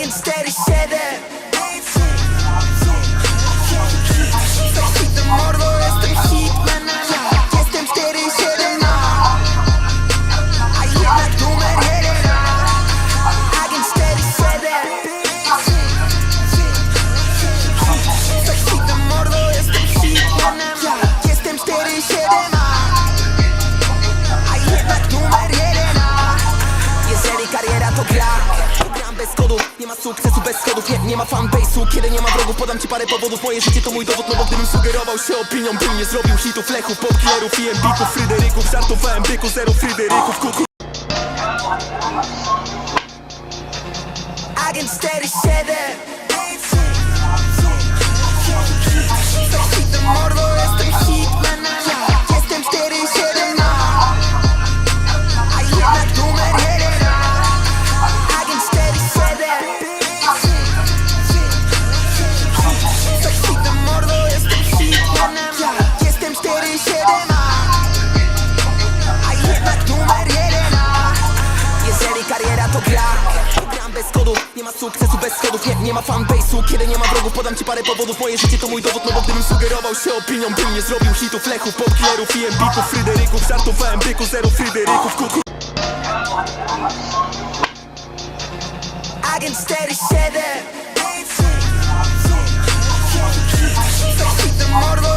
Agent 47 Zachwytem nie ma sukcesu bez schodów Nie, nie ma fanbase'u, kiedy nie ma wrogów Podam ci parę powodów, moje życie to mój dowód No bo gdybym sugerował się opinią Bym nie zrobił hitów, lechów, popkierów I embików, fryderyków Żartowałem byku, zero fryderyków Kuku Agent 47 ma sukcesu bez schodów Nie, nie ma fanbase'u, kiedy nie ma wrogów Podam ci parę powodów, moje życie to mój dowód No bo gdybym sugerował się opinią Bym nie zrobił hitów, lechów, popkierów I embików, fryderyków Żartowałem byku, zero fryderyków Kuku Agent 47 Zachwytem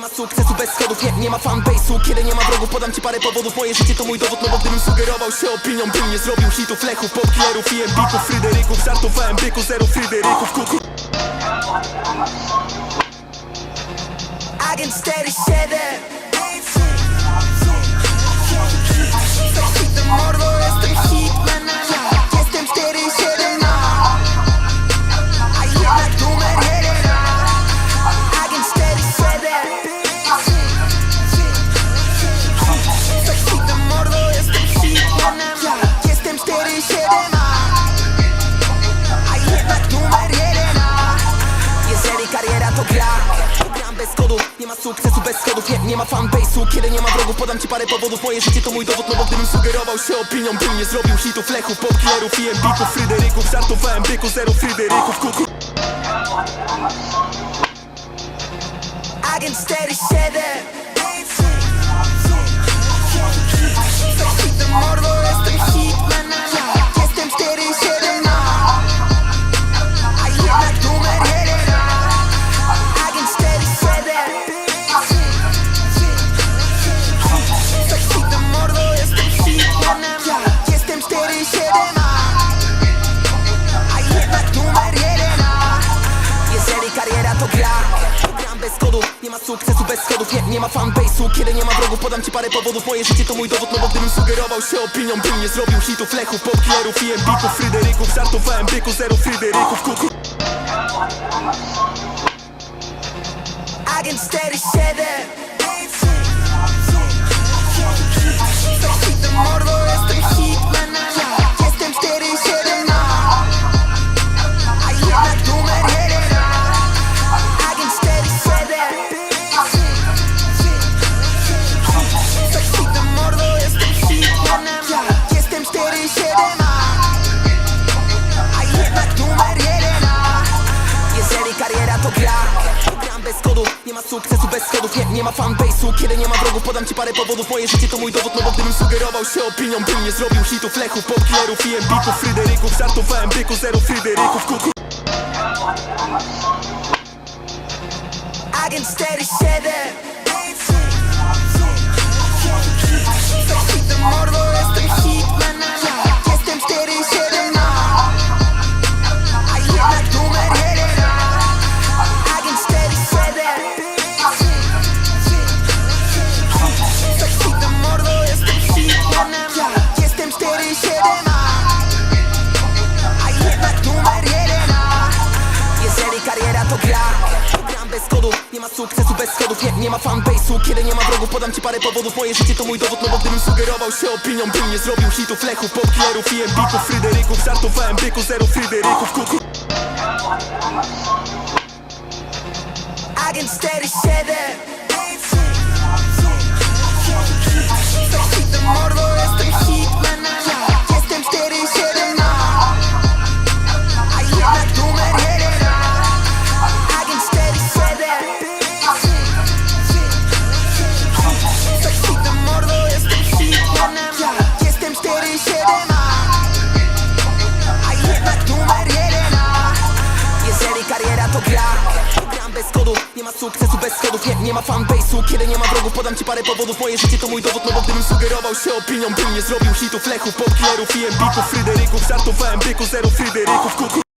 nie ma sukcesu bez schodów Nie, nie ma fanbase'u, kiedy nie ma wrogów Podam ci parę powodów, moje życie to mój dowód No bo gdybym sugerował się opinią Bym nie zrobił hitów, lechów, popkierów I embików, fryderyków Żartowałem byku, zero fryderyków Kuku Agent 47 sukcesu bez schodów. Nie, nie ma fanbase'u, kiedy nie ma wrogów Podam ci parę powodów, moje życie to mój dowód No bo gdybym sugerował się opinią Bym nie zrobił hitów, lechów, popkierów I embików, fryderyków Żartowałem byku, zero fryderyków Kuku Agent 47 to gra Gram bez kodów, nie ma sukcesu bez schodów Nie, nie ma fanbase'u, kiedy nie ma wrogów Podam ci parę powodów, moje życie to mój dowód No bo gdybym sugerował się opinią Bym nie zrobił hitów, lechów, popkierów I embików, fryderyków Żartowałem byku, zero fryderyków Kuku Agent 47 Zachwytem mordo, jestem hitmanem Nie ma sukcesu bez schodów. Nie, nie ma fanbase'u, kiedy nie ma wrogów Podam ci parę powodów, moje życie to mój dowód No bo gdybym sugerował się opinią Bym nie zrobił hitów, lechów, popkierów I embików, fryderyków Żartowałem byku, zero fryderyków Kuku Agent 47 nie ma sukcesu bez schodów, nie, nie ma fanbase'u Kiedy nie ma wrogów, podam ci parę powodów Moje życie to mój dowód, no bo gdybym sugerował się opinią Bym nie zrobił hitów, lechów, popkillerów i embitów Fryderyków, żartowałem byku, zero Fryderyków Kuku Agent 47 Hitem mordo, to gra. Bez kodu, nie ma sukcesu bez schodów. Nie, nie ma fanbase'u, kiedy nie ma wrogów Podam ci parę powodów, moje życie to mój dowód No bo gdybym sugerował się opinią Bym nie zrobił hitów, lechów, popkillerów i embitów Fryderyków, żartowałem byku, zero Fryderyków Kuku